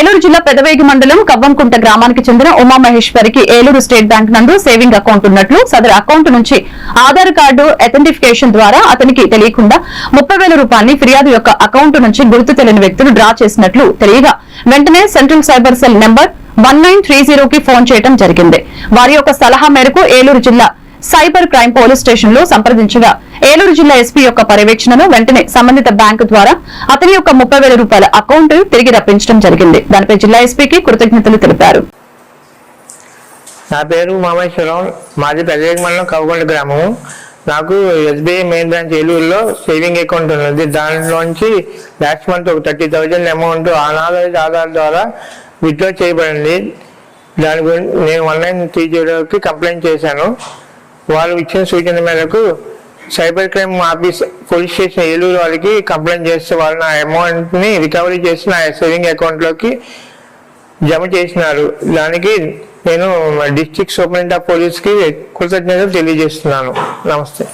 ఏలూరు జిల్లా పెదవేగి మండలం కవ్వంకుంట గ్రామానికి చెందిన ఉమామహేశ్వరికి ఏలూరు స్టేట్ బ్యాంక్ నందు సేవింగ్ అకౌంట్ ఉన్నట్లు సదరు అకౌంట్ నుంచి ఆధార్ కార్డు అథెంటిఫికేషన్ ద్వారా అతనికి తెలియకుండా ముప్పై వేల రూపాయలని ఫిర్యాదు యొక్క అకౌంట్ నుంచి గుర్తు తెలియని వ్యక్తులు డ్రా చేసినట్లు తెలియగా వెంటనే central cyber cell number one nine three జీరోకి ఫోన్ చేయడం జరిగింది. వారి యొక్క సలహా మేరకు ఏలూరు జిల్లా సైబర్ క్రైమ్ పోలీస్ స్టేషన్లో సంప్రదించగా ఏలూరు జిల్లా ఎస్పీ యొక్క పర్యవేక్షణను వెంటనే సంబంధిత బ్యాంకు ద్వారా అతని యొక్క ముప్పై వేల రూపాయల అకౌంట్ తిరిగి రప్పించడం జరిగింది. దానిపై జిల్లా ఎస్పీకి కృతజ్ఞతలు తెలిపారు. నా పేరు మామేశ్వరం. మాది పెద్దవేగ మండలం కవ్వకొండ గ్రామం. నాకు ఎస్బీఐ మెయిన్ బ్రాంచ్ ఏలూరులో సేవింగ్ అకౌంట్ ఉన్నది. దాంట్లోంచి లాస్ట్ మంత్ ఒక thirty thousand amount unauthorised Aadhaar ద్వారా విత్డ్రా చేయబడింది. దాని గురించి నేను వన్ నైన్ త్రీ జీరోకి కంప్లైంట్ చేశాను. వాళ్ళు ఇచ్చిన సూచన మేరకు cyber crime office police station Eluru వాళ్ళకి కంప్లైంట్ చేస్తే వాళ్ళు నా అమౌంట్ని రికవరీ చేసి నా సేవింగ్ అకౌంట్లోకి జమ చేసినారు. దానికి నేను డిస్ట్రిక్ట్ సూపరింటెండెంట్ ఆఫ్ పోలీస్కి కృతజ్ఞతలు తెలియజేస్తున్నాను. నమస్తే.